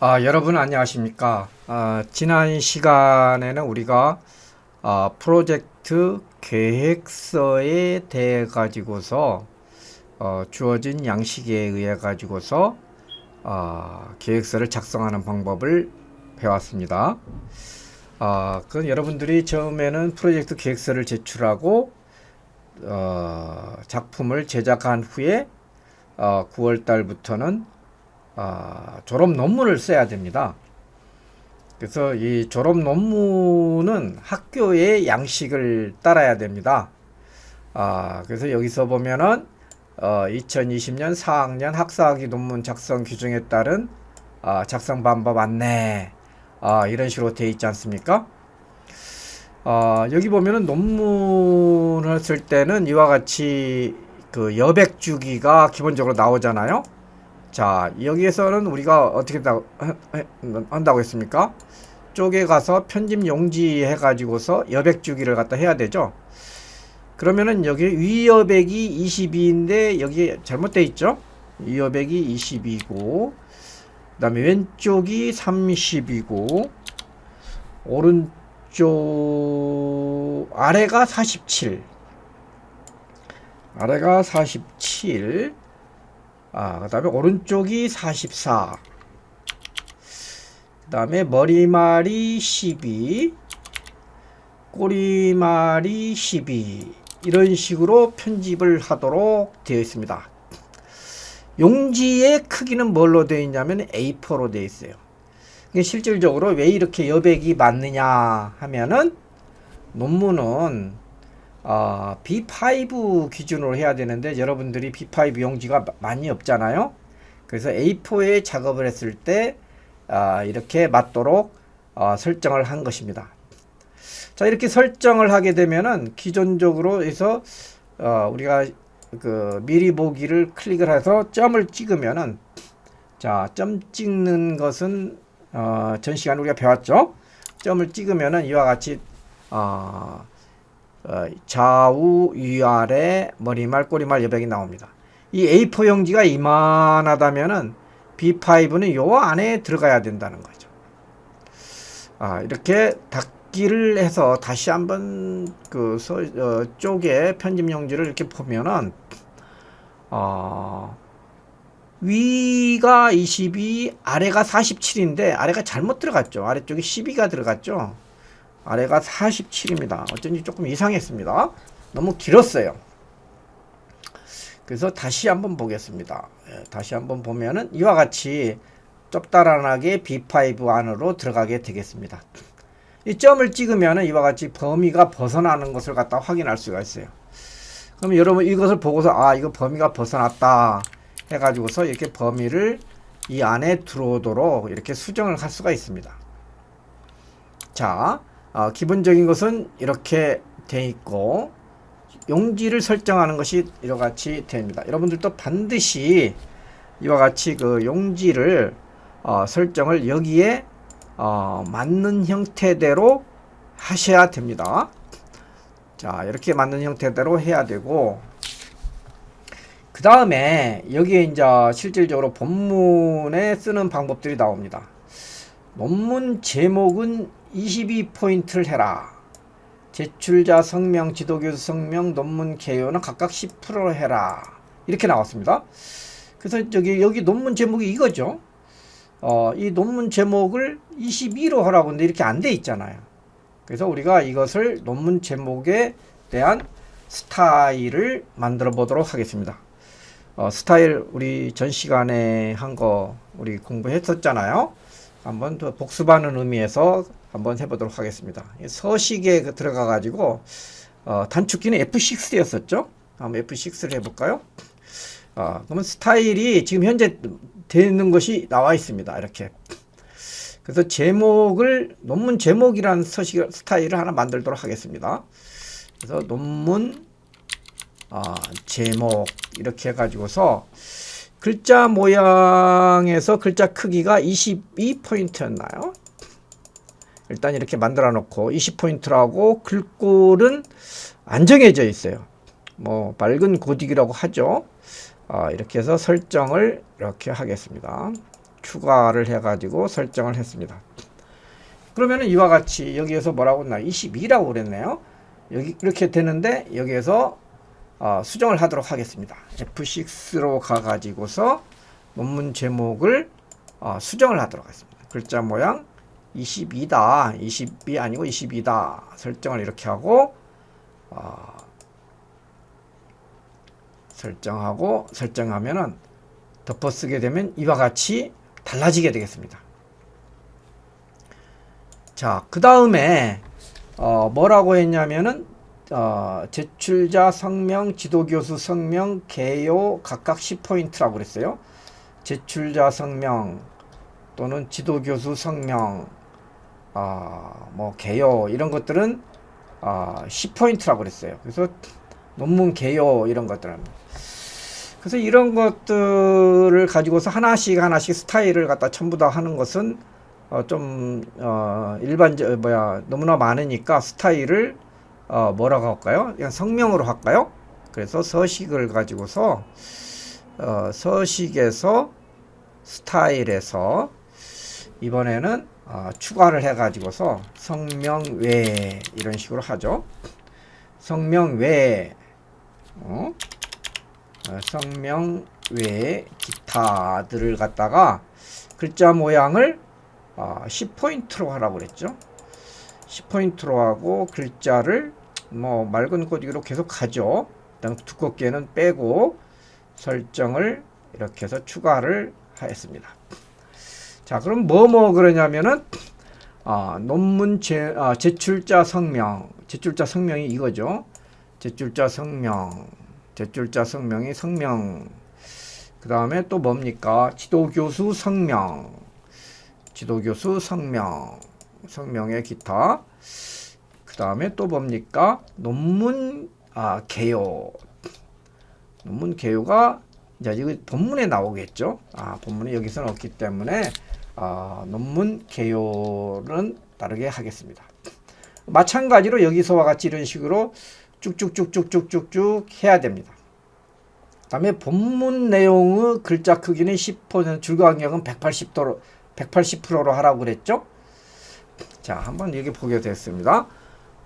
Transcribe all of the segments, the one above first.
아, 여러분 안녕하십니까? 아, 지난 시간에는 우리가 아, 프로젝트 계획서에 대해 가지고서 어, 주어진 양식에 의해 가지고서 아, 계획서를 작성하는 방법을 배웠습니다. 아, 그 여러분들이 처음에는 프로젝트 계획서를 제출하고 어, 작품을 제작한 후에 어, 9월 달부터는 아, 졸업 논문을 써야 됩니다. 그래서 이 졸업 논문은 학교의 양식을 따라야 됩니다. 아, 그래서 여기서 보면은 어, 2020년 4학년 학사학위 논문 작성 규정에 따른 아, 작성 방법 안내 아, 이런 식으로 되어 있지 않습니까? 아, 여기 보면은 논문을 쓸 때는 이와 같이 그 여백 주기가 기본적으로 나오잖아요. 자, 여기에서는 우리가 어떻게 다, 한다고 했습니까? 쪽에 가서 편집 용지 해가지고서 여백 주기를 갖다 해야 되죠. 그러면은 여기 위 여백이 22인데 여기 잘못돼 있죠? 위 여백이 22고, 그 다음에 왼쪽이 30이고, 오른쪽, 아래가 47. 아래가 47. 아, 그 다음에 오른쪽이 44. 그 다음에 머리말이 12. 꼬리말이 12. 이런 식으로 편집을 하도록 되어 있습니다. 용지의 크기는 뭘로 되어 있냐면 A4로 되어 있어요. 실질적으로 왜 이렇게 여백이 많느냐 하면은 논문은 어, B5 기준으로 해야 되는데 여러분들이 B5 용지가 많이 없잖아요. 그래서 A4에 작업을 했을 때 어, 이렇게 맞도록 어, 설정을 한 것입니다. 자 이렇게 설정을 하게 되면은 기존적으로 해서 어, 우리가 그 미리 보기를 클릭을 해서 점을 찍으면은 자 점 찍는 것은 어, 전 시간 우리가 배웠죠. 점을 찍으면은 이와 같이 어, 어, 좌우 위아래 머리말 꼬리말 여백이 나옵니다. 이 A4 용지가 이만하다면은 B5는 요 안에 들어가야 된다는 거죠. 아, 이렇게 닫기를 해서 다시 한번 그 서, 어, 쪽에 편집 용지를 이렇게 보면은 어, 위가 22, 아래가 47인데 아래가 잘못 들어갔죠. 아래쪽에 12가 들어갔죠. 아래가 47입니다. 어쩐지 조금 이상했습니다. 너무 길었어요. 그래서 다시 한번 보겠습니다. 예, 다시 한번 보면은 이와 같이 좁다란하게 B5 안으로 들어가게 되겠습니다. 이 점을 찍으면은 이와 같이 범위가 벗어나는 것을 갖다 확인할 수가 있어요. 그럼 여러분 이것을 보고서 아 이거 범위가 벗어났다 해가지고서 이렇게 범위를 이 안에 들어오도록 이렇게 수정을 할 수가 있습니다. 자, 어, 기본적인 것은 이렇게 돼 있고 용지를 설정하는 것이 이와 같이 됩니다. 여러분들도 반드시 이와 같이 그 용지를 어, 설정을 여기에 어, 맞는 형태대로 하셔야 됩니다. 자, 이렇게 맞는 형태대로 해야 되고 그 다음에 여기에 이제 실질적으로 본문에 쓰는 방법들이 나옵니다. 논문 제목은 22포인트를 해라. 제출자 성명, 지도교수 성명, 논문 개요는 각각 10% 해라. 이렇게 나왔습니다. 그래서 저기 여기 논문 제목이 이거죠. 어, 이 논문 제목을 22로 하라고 하는데 이렇게 안 돼 있잖아요. 그래서 우리가 이것을 논문 제목에 대한 스타일을 만들어 보도록 하겠습니다. 어, 스타일 우리 전 시간에 한 거 우리 공부했었잖아요. 한번 더 복습하는 의미에서 한번 해보도록 하겠습니다. 서식에 그 들어가 가지고 어, 단축키는 F6였었죠. 한번 F6를 해볼까요? 어, 그러면 스타일이 지금 현재 되는 것이 나와 있습니다. 이렇게. 그래서 제목을 논문 제목이라는 서식 스타일을 하나 만들도록 하겠습니다. 그래서 논문 어, 제목 이렇게 해가지고서 글자 모양에서 글자 크기가 22포인트였나요? 일단 이렇게 만들어 놓고 20포인트라고 글꼴은 안 정해져 있어요. 뭐 밝은 고딕이라고 하죠. 어, 이렇게 해서 설정을 이렇게 하겠습니다. 추가를 해가지고 설정을 했습니다. 그러면은 이와 같이 여기에서 뭐라고 했나 22라고 그랬네요. 여기 이렇게 되는데 여기에서 어, 수정을 하도록 하겠습니다. F6로 가가지고서 논문 제목을 어, 수정을 하도록 하겠습니다. 글자 모양 22다. 20이 아니고 22다. 설정을 이렇게 하고 어, 설정하고 설정하면은 덮어쓰게 되면 이와 같이 달라지게 되겠습니다. 자, 그 다음에 어, 뭐라고 했냐면은 어, 제출자 성명, 지도교수 성명, 개요 각각 10포인트라고 그랬어요. 제출자 성명 또는 지도교수 성명, 어, 뭐 개요 이런 것들은 어, 10포인트라고 그랬어요. 그래서 논문 개요 이런 것들은 그래서 이런 것들을 가지고서 하나씩 하나씩 스타일을 갖다 전부 다 하는 것은 어, 좀, 어, 일반적, 어, 뭐야, 너무나 많으니까 스타일을, 어, 뭐라고 할까요? 그냥 성명으로 할까요? 그래서 서식을 가지고서, 어, 서식에서 스타일에서 이번에는 어, 추가를 해가지고서 성명 외 이런 식으로 하죠. 성명 외, 어? 어, 성명 외 기타들을 갖다가 글자 모양을 어, 10포인트로 하라고 그랬죠. 10포인트로 하고 글자를 뭐 맑은 꼬리로 계속 가죠. 그다음 두껍게는 빼고 설정을 이렇게 해서 추가를 하였습니다. 자, 그럼 뭐뭐 그러냐면은 아, 논문 제, 아, 제출자 성명, 제출자 성명이 이거죠. 제출자 성명, 제출자 성명이 성명. 그 다음에 또 뭡니까? 지도교수 성명, 지도교수 성명, 성명의 기타. 그 다음에 또 뭡니까? 논문 아, 개요. 논문 개요가 이제 이거 본문에 나오겠죠. 아, 본문이 여기서는 없기 때문에 아, 논문 개요는 다르게 하겠습니다. 마찬가지로 여기서와 같이 이런 식으로 쭉쭉쭉쭉쭉쭉쭉 해야 됩니다. 다음에 본문 내용의 글자 크기는 10%, 줄간격은 180도로 180%로 하라고 그랬죠? 자, 한번 여기 보게 됐습니다.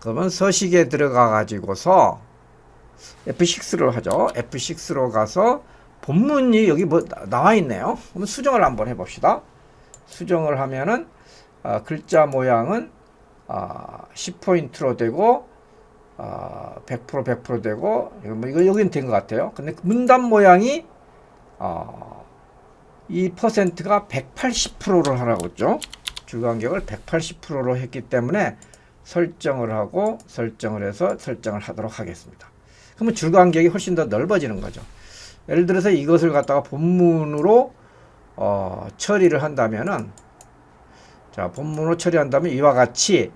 그러면 서식에 들어가 가지고서 F6로 하죠. F6로 가서 본문이 여기 뭐 나와 있네요. 그럼 수정을 한번 해 봅시다. 수정을 하면은 어, 글자 모양은 어, 10포인트로 되고 어, 100% 100% 되고 이거 뭐 이거 여기는 된 것 같아요. 근데 문단 모양이 어, 이 퍼센트가 180%를 하라고 했죠. 주간격을 180%로 했기 때문에 설정을 하고 설정을 해서 설정을 하도록 하겠습니다. 그러면 줄 간격이 훨씬 더 넓어지는 거죠. 예를 들어서 이것을 갖다가 본문으로 어, 처리를 한다면은 자 본문으로 처리한다면 이와 같이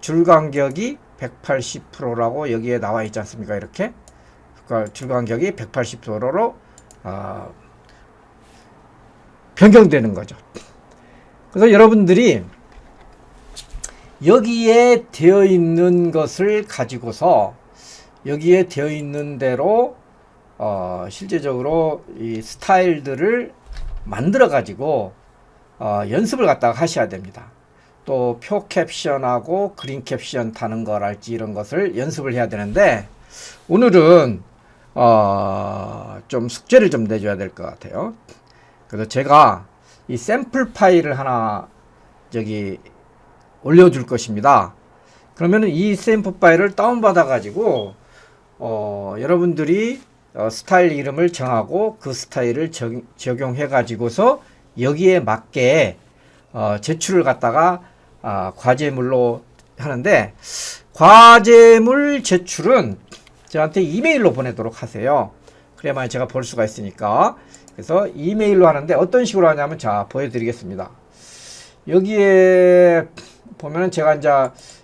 줄 간격이 180%라고 여기에 나와 있지 않습니까? 이렇게 그러니까 줄 간격이 180%로 어, 변경되는 거죠. 그래서 여러분들이 여기에 되어 있는 것을 가지고서 여기에 되어 있는 대로 어, 실제적으로 이 스타일들을 만들어 가지고 어, 연습을 갖다가 하셔야 됩니다. 또 표 캡션하고 그린 캡션 타는 거랄지 이런 것을 연습을 해야 되는데 오늘은 어, 좀 숙제를 좀 내줘야 될 것 같아요. 그래서 제가 이 샘플 파일을 하나 저기 올려줄 것입니다. 그러면은 이 샘플 파일을 다운받아 가지고 어, 여러분들이 어, 스타일 이름을 정하고 그 스타일을 적, 적용해 가지고서 여기에 맞게 어, 제출을 갖다가 아, 과제물로 하는데 과제물 제출은 저한테 이메일로 보내도록 하세요. 그래야만 제가 볼 수가 있으니까. 그래서 이메일로 하는데 어떤 식으로 하냐면 자 보여드리겠습니다. 여기에 보면은 제가 이제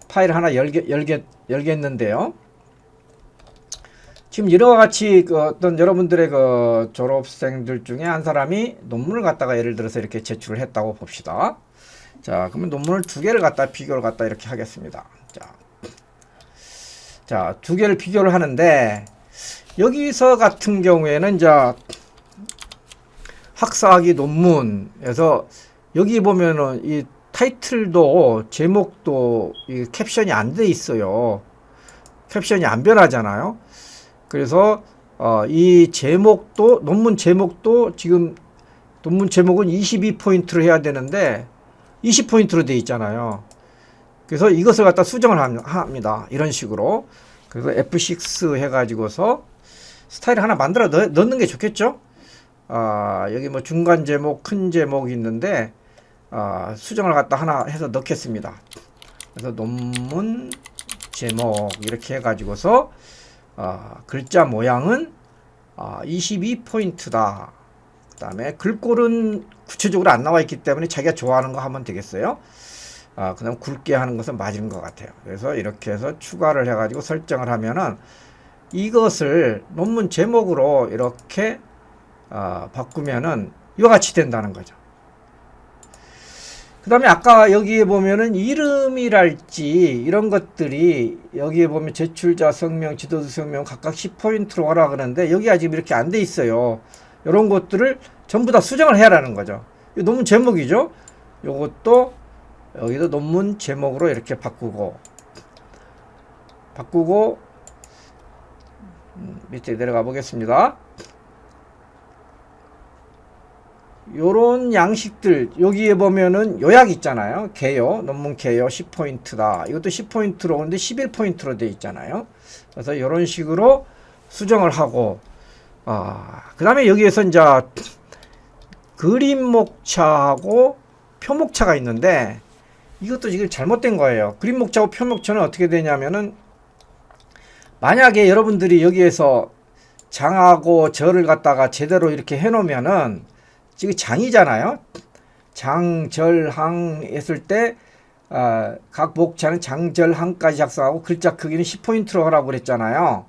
파일 하나 열게, 열게, 열겠는데요. 지금 이와 같이 그 어떤 여러분들의 그 졸업생들 중에 한 사람이 논문을 갖다가 예를 들어서 이렇게 제출을 했다고 봅시다. 자, 그러면 논문을 두 개를 갖다 비교를 갖다 이렇게 하겠습니다. 자, 자, 두 개를 비교를 하는데 여기서 같은 경우에는 이제 학사학위 논문에서 여기 보면은 이 타이틀도 제목도 이 캡션이 안 돼 있어요. 캡션이 안 변하잖아요. 그래서 어, 이 제목도 논문 제목도 지금 논문 제목은 22포인트로 해야 되는데 20포인트로 돼 있잖아요. 그래서 이것을 갖다 수정을 함- 합니다. 이런 식으로. 그래서 F6 해가지고서 스타일 하나 만들어 넣, 넣는 게 좋겠죠? 아, 여기 뭐 중간 제목, 큰 제목이 있는데, 아, 수정을 갖다 하나 해서 넣겠습니다. 그래서 논문 제목 이렇게 해가지고서 아, 글자 모양은 아, 22포인트다. 그 다음에 글꼴은 구체적으로 안 나와 있기 때문에 자기가 좋아하는 거 하면 되겠어요. 아, 그 다음 굵게 하는 것은 맞은 것 같아요. 그래서 이렇게 해서 추가를 해가지고 설정을 하면은 이것을 논문 제목으로 이렇게 아, 바꾸면은 이와 같이 된다는 거죠. 그 다음에 아까 여기에 보면은 이름이랄지 이런 것들이 여기에 보면 제출자 성명, 지도자 성명 각각 10포인트로 하라 그러는데 여기가 지금 이렇게 안 돼 있어요. 이런 것들을 전부 다 수정을 해야라는 거죠. 이 논문 제목이죠. 요것도 여기도 논문 제목으로 이렇게 바꾸고 바꾸고 음, 밑에 내려가 보겠습니다. 요런 양식들 여기에 보면은 요약 있잖아요. 개요 논문 개요 10포인트다. 이것도 10포인트로 오는데 11포인트로 돼 있잖아요. 그래서 요런 식으로 수정을 하고 아, 그다음에 여기에서 이제 그림 목차하고 표 목차가 있는데 이것도 지금 잘못된 거예요. 그림 목차하고 표 목차는 어떻게 되냐면은 만약에 여러분들이 여기에서 장하고 절을 갖다가 제대로 이렇게 해 놓으면은 지금 장이잖아요. 장, 절, 항 했을 때, 아, 각 목차는 장, 절, 항까지 작성하고 글자 크기는 10포인트로 하라고 그랬잖아요.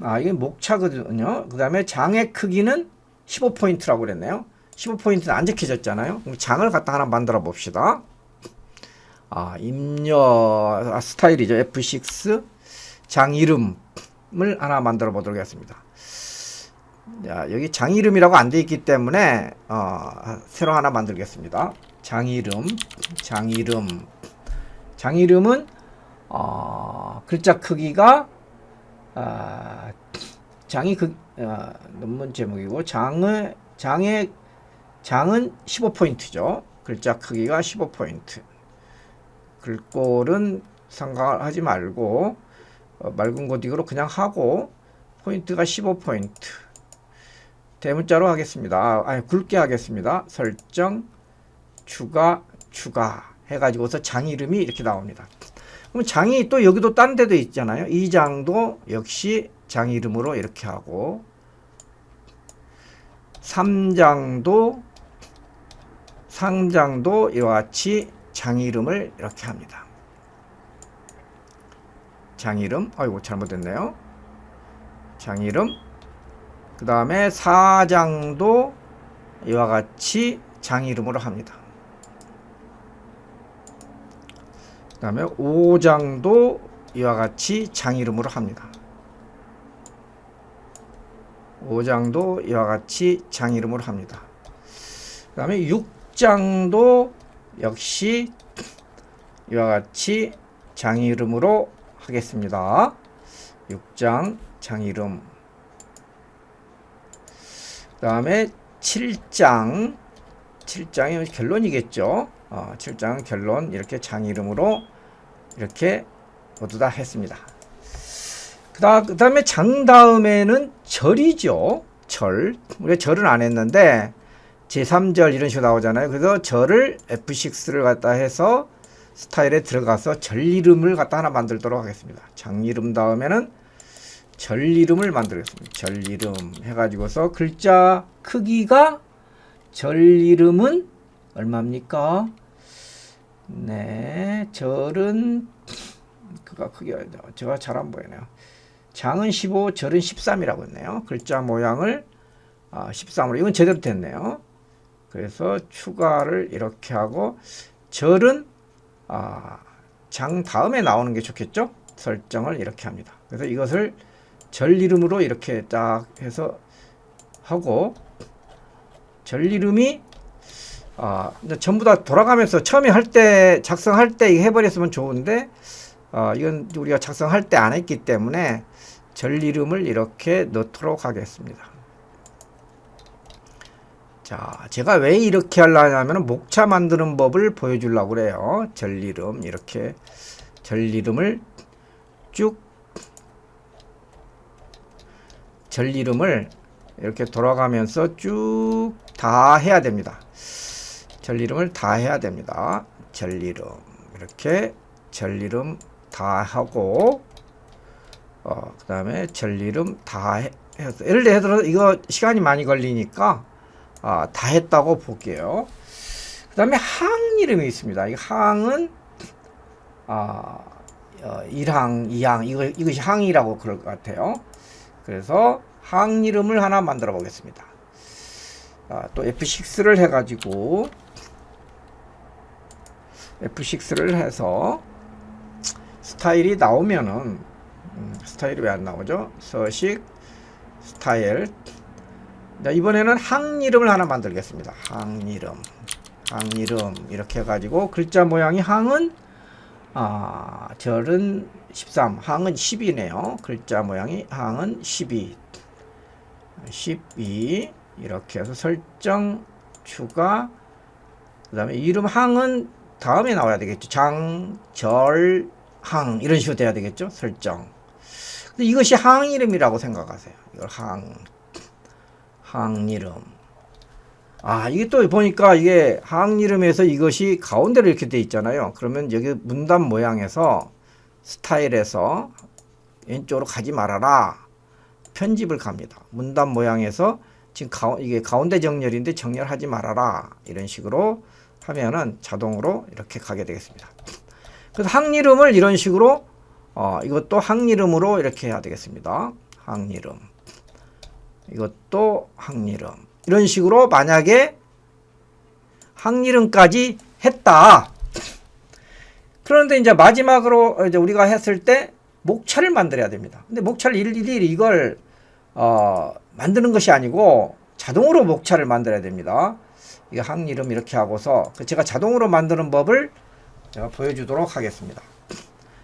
아, 이게 목차거든요. 그 다음에 장의 크기는 15포인트라고 그랬네요. 15포인트는 안 적혀졌잖아요. 그럼 장을 갖다 하나 만들어 봅시다. 아, 입력 아, 스타일이죠. F6 장 이름을 하나 만들어 보도록 하겠습니다. 자, 여기 장 이름이라고 안 돼 있기 때문에 어, 새로 하나 만들겠습니다. 장 이름, 장 이름, 장 이름은 어, 글자 크기가 아, 장이 그 아, 논문 제목이고 장의 장의 장은 15포인트죠. 글자 크기가 15포인트. 글꼴은 상관하지 말고 어, 맑은 고딕으로 그냥 하고 포인트가 15포인트. 대문자로 하겠습니다. 아니 굵게 하겠습니다. 설정 추가 추가 해가지고서 장 이름이 이렇게 나옵니다. 그럼 장이 또 여기도 딴 데도 있잖아요. 이 장도 역시 장 이름으로 이렇게 하고 3장도 상장도 이와 같이 장 이름을 이렇게 합니다. 장 이름, 아이고 잘못됐네요. 장 이름, 그 다음에 사장도 이와 같이 장 이름으로 합니다. 그 다음에 5장도 이와 같이 장 이름으로 합니다. 5장도 이와 같이 장 이름으로 합니다. 그 다음에 6장도 역시 이와 같이 장 이름으로 하겠습니다. 6장 장 이름 그 다음에 7장 7장이 결론이겠죠. 어, 7장 결론 이렇게 장 이름으로 이렇게 모두 다 했습니다. 그 다음에 장 다음에는 절이죠. 절. 우리가 절은 안 했는데 제3절 이런 식으로 나오잖아요. 그래서 절을 F6를 갖다 해서 스타일에 들어가서 절 이름을 갖다 하나 만들도록 하겠습니다. 장 이름 다음에는 절 이름을 만들겠습니다. 절 이름 해가지고서 글자 크기가 절 이름은 얼마입니까? 네, 절은 그가 크기가 제가 잘 안 보이네요. 장은 15, 절은 13이라고 했네요. 글자 모양을 아, 13으로 이건 제대로 됐네요. 그래서 추가를 이렇게 하고 절은 아, 장 다음에 나오는 게 좋겠죠? 설정을 이렇게 합니다. 그래서 이것을 절 이름으로 이렇게 딱 해서 하고 전리름이 아, 근데 전부 다 돌아가면서 처음에 할 때 작성할 때 해버렸으면 좋은데 어, 이건 우리가 작성할 때 안 했기 때문에 전리름을 이렇게 넣도록 하겠습니다. 자, 제가 왜 이렇게 하려냐면 목차 만드는 법을 보여주려고 그래요. 전리름 이렇게 전리름을 쭉 전리름을 이렇게 돌아가면서 쭉 다 해야 됩니다. 전리름을 다 해야 됩니다. 전리름 이렇게 전리름 다 하고 어, 그 다음에 전리름 다 해, 해서 예를 들어 이거 시간이 많이 걸리니까 아, 다 했다고 볼게요. 그 다음에 항 이름이 있습니다. 이 항은 아, 어, 1항, 2항 이거, 이것이 항이라고 그럴 것 같아요. 그래서 항 이름을 하나 만들어 보겠습니다. 아, 또 F6를 해가지고 F6를 해서 스타일이 나오면은 음, 스타일이 왜 안 나오죠? 서식 스타일 자, 이번에는 항 이름을 하나 만들겠습니다. 항 이름 항 이름 이렇게 해가지고 글자 모양이 항은 아 절은 13 항은 10이네요. 글자 모양이 항은 12 12 이렇게 해서 설정 추가 그 다음에 이름 항은 다음에 나와야 되겠죠. 장, 절, 항 이런 식으로 돼야 되겠죠. 설정. 근데 이것이 항 이름이라고 생각하세요. 이걸 항, 항 이름. 아 이게 또 보니까 이게 항 이름에서 이것이 가운데로 이렇게 돼 있잖아요. 그러면 여기 문단 모양에서 스타일에서 왼쪽으로 가지 말아라. 편집을 갑니다. 문단 모양에서 지금 가, 이게 가운데 정렬인데 정렬하지 말아라. 이런 식으로 하면은 자동으로 이렇게 가게 되겠습니다. 그래서 항 이름을 이런 식으로 어, 이것도 항 이름으로 이렇게 해야 되겠습니다. 항 이름. 이것도 항 이름. 이런 식으로 만약에 항이름까지 했다. 그런데 이제 마지막으로 이제 우리가 했을 때 목차를 만들어야 됩니다. 근데 목차를 일일이 이걸 어, 만드는 것이 아니고 자동으로 목차를 만들어야 됩니다. 이게 항 이름 이렇게 하고서 그 제가 자동으로 만드는 법을 제가 보여주도록 하겠습니다.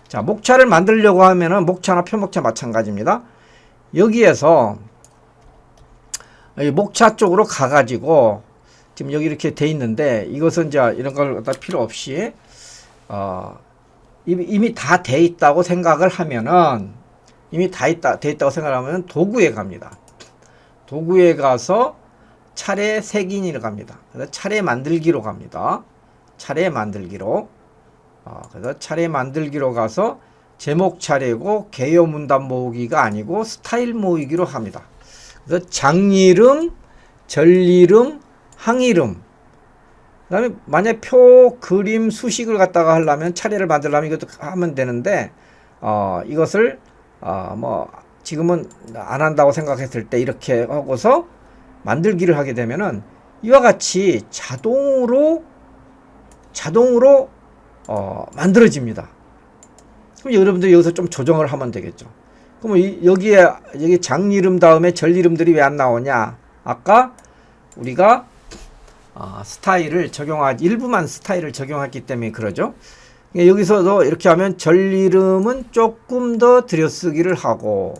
자, 목차를 만들려고 하면은 목차나 표목차 마찬가지입니다. 여기에서 이 목차 쪽으로 가가지고 지금 여기 이렇게 돼 있는데 이것은 이제 이런 걸 갖다 필요 없이 어, 이미, 다 돼 있다고 생각을 하면은 이미 다 있다 돼 있다고 생각하면 도구에 갑니다. 도구에 가서 차례 색인으로 갑니다. 그래서 차례 만들기로 갑니다. 차례 만들기로. 어, 그래서 차례 만들기로 가서 제목 차례고 개요 문단 모으기가 아니고 스타일 모으기로 합니다. 그래서 장이름, 절이름, 항이름. 그 다음에 만약 표, 그림, 수식을 갖다가 하려면 차례를 만들려면 이것도 하면 되는데 어, 이것을 어, 뭐 지금은 안 한다고 생각했을 때 이렇게 하고서 만들기를 하게 되면은 이와 같이 자동으로 자동으로 어, 만들어집니다. 그럼 여러분들 여기서 좀 조정을 하면 되겠죠. 그럼 이, 여기에 여기 장 이름 다음에 절 이름들이 왜 안 나오냐? 아까 우리가 어, 스타일을 적용하지 일부만 스타일을 적용했기 때문에 그러죠. 그러니까 여기서도 이렇게 하면 절 이름은 조금 더 들여쓰기를 하고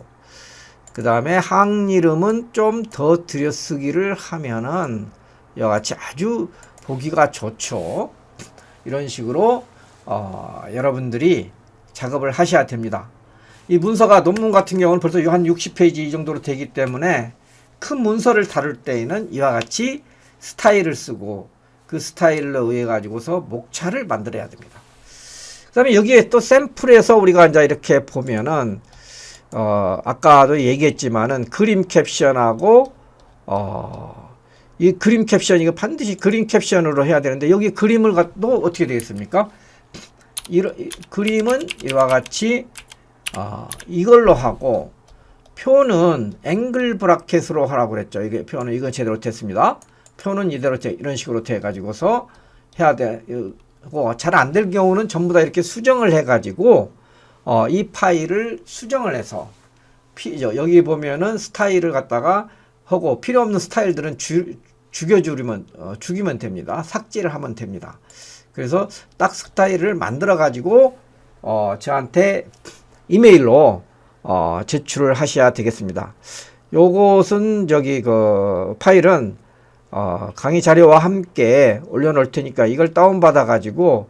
그 다음에 항 이름은 좀 더 들여쓰기를 하면은 이와 같이 아주 보기가 좋죠. 이런 식으로 어, 여러분들이 작업을 하셔야 됩니다. 이 문서가 논문 같은 경우는 벌써 한 60페이지 이 정도로 되기 때문에 큰 문서를 다룰 때에는 이와 같이 스타일을 쓰고 그 스타일로 의해 가지고서 목차를 만들어야 됩니다. 그 다음에 여기에 또 샘플에서 우리가 이제 이렇게 보면은 어, 아까도 얘기했지만은 그림 캡션하고 어, 이 그림 캡션 이거 반드시 그림 캡션으로 해야 되는데 여기 그림을 또 어떻게 되겠습니까? 이러, 이, 그림은 이와 같이 어, 이걸로 하고 표는 앵글 브라켓으로 하라고 그랬죠. 이게 표는 이거 제대로 됐습니다. 표는 이대로 이런 식으로 돼 가지고서 해야 돼. 잘안 될 경우는 전부 다 이렇게 수정을 해 가지고 어, 이 파일을 수정을 해서 피, 여기 보면은 스타일을 갖다가 하고 필요 없는 스타일들은 줄, 죽여주면 어, 죽이면 됩니다. 삭제를 하면 됩니다. 그래서 딱 스타일을 만들어 가지고 어, 저한테 이메일로 어, 제출을 하셔야 되겠습니다. 요것은 저기 그 파일은 어, 강의 자료와 함께 올려놓을 테니까 이걸 다운받아 가지고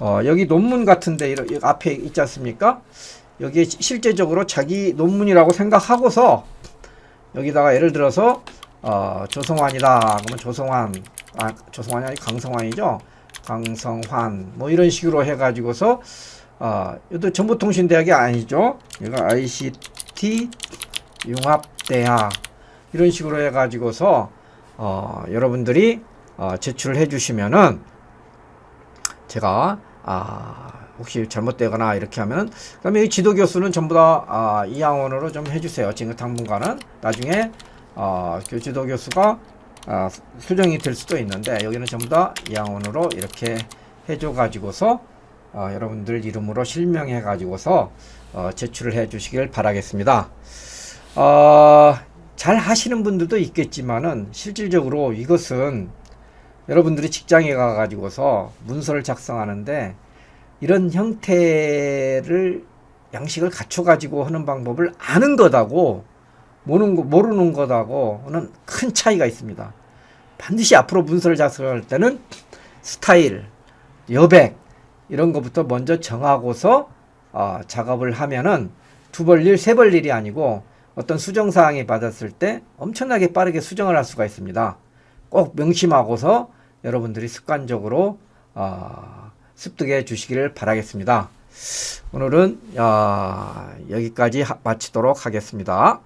어, 여기 논문 같은데 이런 여기 앞에 있지 않습니까? 여기에 시- 실제적으로 자기 논문이라고 생각하고서 여기다가 예를 들어서 어, 조성환이다 그러면 조성환 아 조성환이 아니 강성환이죠 강성환 뭐 이런 식으로 해가지고서 어, 이것도 정보통신대학이 아니죠? 이거 ICT 융합대학. 이런 식으로 해가지고서 어, 여러분들이 어, 제출을 해주시면은 제가 아, 혹시 잘못되거나 이렇게 하면 그다음에 이 지도 교수는 전부 다 아, 이양원으로 좀 해주세요. 지금 당분간은. 나중에 어, 교 지도 교수가 아, 수- 수정이 될 수도 있는데 여기는 전부 다 이양원으로 이렇게 해줘 가지고서 어, 여러분들 이름으로 실명해 가지고서 어, 제출을 해 주시길 바라겠습니다. 어, 잘 하시는 분들도 있겠지만은 실질적으로 이것은 여러분들이 직장에 가 가지고서 문서를 작성하는데 이런 형태를 양식을 갖춰 가지고 하는 방법을 아는 것하고 모르는, 거, 모르는 것하고는 큰 차이가 있습니다. 반드시 앞으로 문서를 작성할 때는 스타일, 여백 이런 것부터 먼저 정하고서 어, 작업을 하면은 두 벌 일, 세 벌 일이 아니고 어떤 수정 사항이 받았을 때 엄청나게 빠르게 수정을 할 수가 있습니다. 꼭 명심하고서 여러분들이 습관적으로 어, 습득해 주시기를 바라겠습니다. 오늘은 어, 여기까지 하- 마치도록 하겠습니다.